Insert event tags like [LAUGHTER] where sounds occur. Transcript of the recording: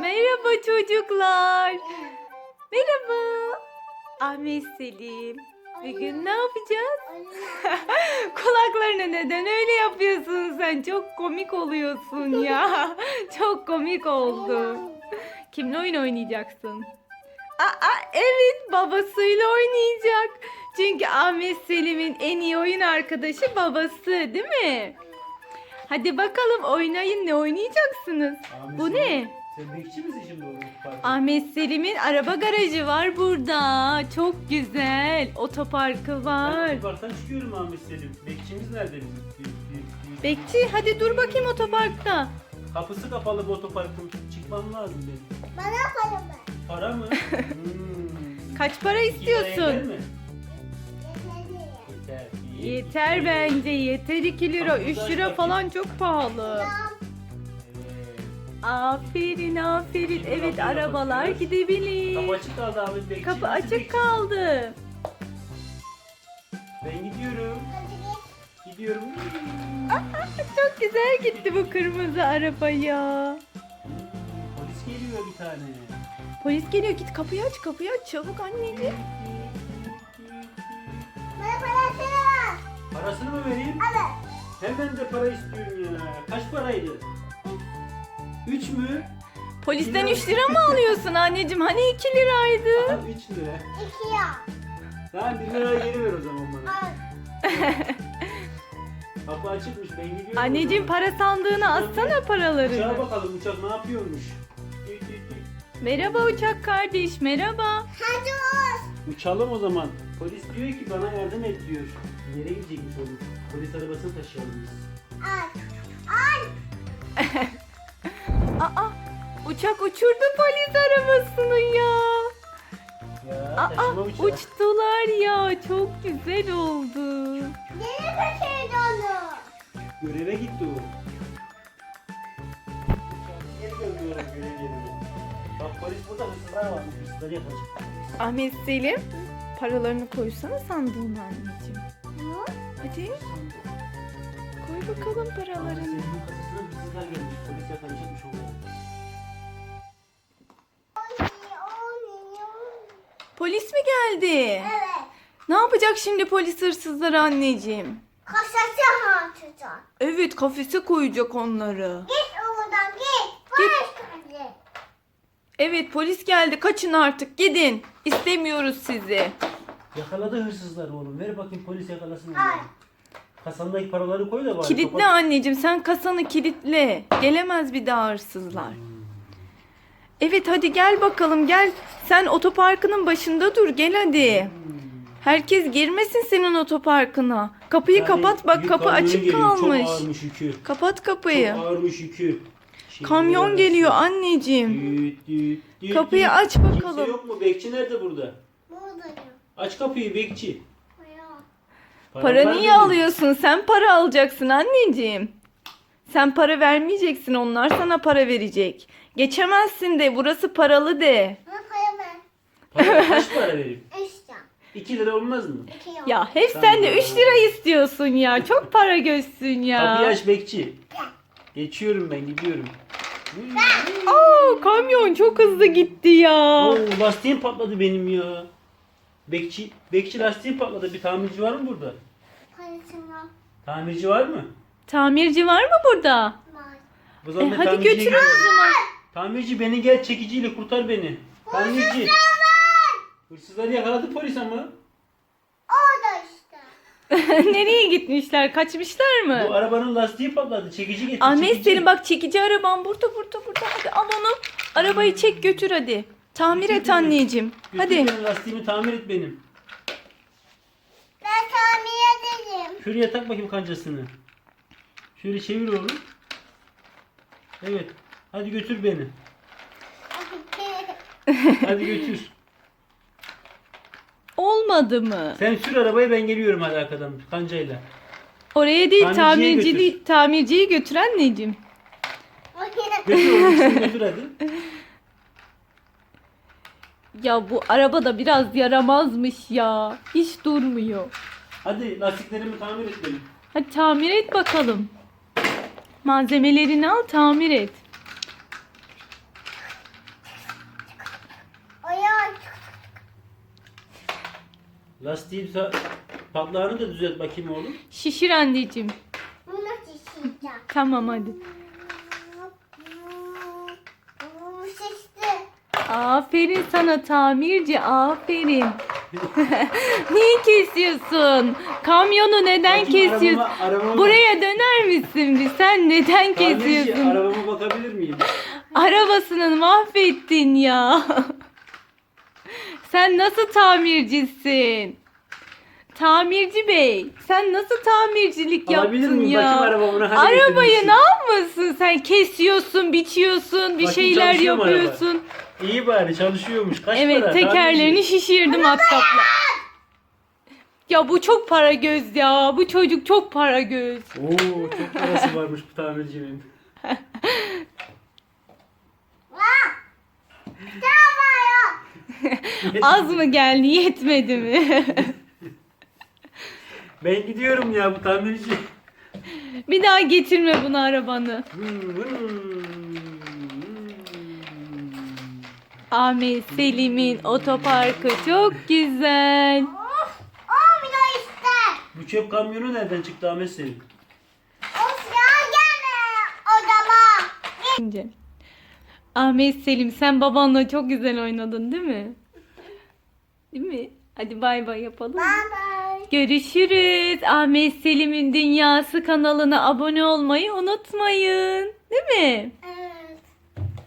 Merhaba çocuklar. Merhaba. Ahmet Selim. Bugün ne [LAUGHS] yapacağız? Kulaklarını neden öyle yapıyorsun sen? Çok komik oluyorsun ya. [LAUGHS] Çok komik oldu. Kimle oyun oynayacaksın? Aa, evet babasıyla oynayacak. Çünkü Ahmet Selim'in en iyi oyun arkadaşı babası değil mi? Hadi bakalım oynayın ne oynayacaksınız? Ahmet Bu ne? Sen bekçi misin şimdi oğlum? Ahmet Selim'in araba garajı var burada. Çok güzel. Otoparkı var. Ben parktan çıkıyorum Ahmet Selim. Bekçimiz nerede bizim? Bir- bir- bir- Bekçi hadi dur bakayım otoparkta. Kapısı kapalı bu otoparkın. Çıkmam lazım benim. Bana para ver. Para mı? [LAUGHS] Hmm. Kaç para İki liraya yeter istiyorsun? Yeter bence yeter 2 lira 3 lira falan çok pahalı. Aferin aferin evet arabalar bakıyoruz. gidebilir. Kapı açık kaldı Bekçi. Kapı Nasıl açık bekçi? kaldı. Ben gidiyorum. Gidiyorum. [LAUGHS] Çok güzel gitti bu kırmızı araba ya. Polis geliyor bir tane. Polis geliyor git kapıyı aç kapıyı aç çabuk anneciğim. Bana. Parasını mı vereyim? Evet. Hemen de para istiyorum ya. Kaç paraydı? Üç mü? Polisten Lira. 3 lira mı alıyorsun anneciğim hani 2 liraydı? Aha, üç lira. İki ya. Tamam bir lira geri ver o zaman bana. Al. [LAUGHS] Kapı açıkmış ben gidiyorum. Anneciğim para sandığına atsana Uçağa paralarını. bakalım uçak ne yapıyormuş. Merhaba uçak kardeş merhaba. Hadi ol. Uçalım o zaman. Polis diyor ki bana yardım et diyor. Nereye gidecekmiş oğlum? Polis arabasını taşıyalım biz. Al. Al. [LAUGHS] Aa uçak uçurdu polis arabasını ya. Ya Aa taşıma uçağı. uçtular ya çok güzel oldu. Nereye kaçırdın onu? Göreve gitti o. Geri gönderiyorum görev yerine. Bak polis burada hırsızlar varmış. Hırsızları yapacak. Ahmet Selim paralarını koysana sandığına anneciğim. Ne? Hadi koy bakalım paralarını. Hırsızlar. Polis mi geldi? Evet. Ne yapacak şimdi polis hırsızları anneciğim? Kasası harcayacak. Evet kafese koyacak onları. Git oradan git. Polis geldi. Evet polis geldi kaçın artık gidin. İstemiyoruz sizi. Yakaladı hırsızlar oğlum. Ver bakayım polis yakalasın Al. onları. Kasandaki paraları koy da bari. Kilitle kapat. anneciğim sen kasanı kilitle. Gelemez bir daha hırsızlar. Evet hadi gel bakalım gel. Sen otoparkının başında dur gel hadi. Hmm. Herkes girmesin senin otoparkına. Kapıyı Yani kapat bak kapı açık geliyor. kalmış. Çok ağırmış yükü. Kapat kapıyı. Çok ağırmış yükü. Şimdi Kamyon biraz- geliyor anneciğim. Düt, düt, düt, Kapıyı düt. aç bakalım. Kimse yok mu? Bekçi nerede burada? Buradayım. Aç kapıyı bekçi. Para var niye benim. alıyorsun? Sen para alacaksın anneciğim. Sen para vermeyeceksin onlar sana para verecek. Geçemezsin de burası paralı de. Bana para ver. Para, [LAUGHS] kaç para vereyim? İşte. 2 lira olmaz mı? Ya hep Tamam. sen de 3 lira istiyorsun ya. Çok para gözsün Kapıyı ya. aç bekçi. Geçiyorum ben gidiyorum. Aa, kamyon çok hızlı gitti ya. Oo, lastiğim patladı benim ya. Bekçi, bekçi lastiği patladı. Bir tamirci var mı burada? Parasını Tamirci var mı? Tamirci var mı burada? var. O E, zaman ben hadi tamirciye götürün gidiyorum. o zaman. Tamirci beni gel çekiciyle kurtar beni. Tamirci. Hırsızları yakaladı polis ama. Orada işte. [LAUGHS] Nereye gitmişler? Kaçmışlar mı? Bu arabanın lastiği patladı. Çekici getir. Ahmet çekici. Selim bak çekici araban burada burada burada. Hadi al onu. Arabayı çek götür hadi. Tamir et anneciğim. Götür Hadi. benim lastiğimi tamir et benim. Ben tamir ederim. Şuraya tak bakayım kancasını. Şöyle çevir oğlum. Evet. Hadi götür beni. [LAUGHS] Hadi götür. Olmadı mı? Sen sür arabayı ben geliyorum hadi arkadan kancayla. Oraya değil Tamirciye tamirciliği, tamirciyi götür anneciğim. Götür oğlum götür hadi. [LAUGHS] Ya bu araba da biraz yaramazmış ya. Hiç durmuyor. Hadi lastiklerimi tamir et benim. Hadi tamir et bakalım. Malzemelerini al tamir et. Ayağı Lastiğin sa- da düzelt bakayım oğlum. Şişir anneciğim. bunu şişireceğim. Tamam hadi. Aferin sana tamirci aferin. [LAUGHS] Niye kesiyorsun? Kamyonu neden Bakayım kesiyorsun? arabama- arabama- Buraya döner misin bir? Sen neden Tamirci, kesiyorsun? arabama bakabilir miyim? Arabasını mahvettin ya. [LAUGHS] Sen nasıl tamircisin? Tamirci bey, sen nasıl tamircilik Alabilir yaptın miyim? ya? Bakayım arabamı, hadi Arabayı ne yapmasın? Sen kesiyorsun, biçiyorsun, bir Bakayım şeyler çalışıyor mu araba? yapıyorsun. İyi bari çalışıyormuş. Kaç Evet, para? tekerlerini Tamirci. şişirdim matkapla. Ya bu çok para göz ya. Bu çocuk çok para göz. Oo çok parası varmış bu tamircinin. [LAUGHS] [LAUGHS] Az mı geldi, yetmedi mi? [LAUGHS] Ben gidiyorum ya bu tamirci. bir daha getirme bunu arabanı. Ahmet Selim'in otoparkı çok güzel. Of, olmuyor işte. Bu çöp kamyonu nereden çıktı Ahmet senin? Of ya gelme odama. Şimdi. Ahmet Selim sen babanla çok güzel oynadın değil mi? Değil mi? Hadi bay bay yapalım. Bye bye. Görüşürüz. Ahmet Selim'in Dünyası kanalına abone olmayı unutmayın. Değil mi? Evet.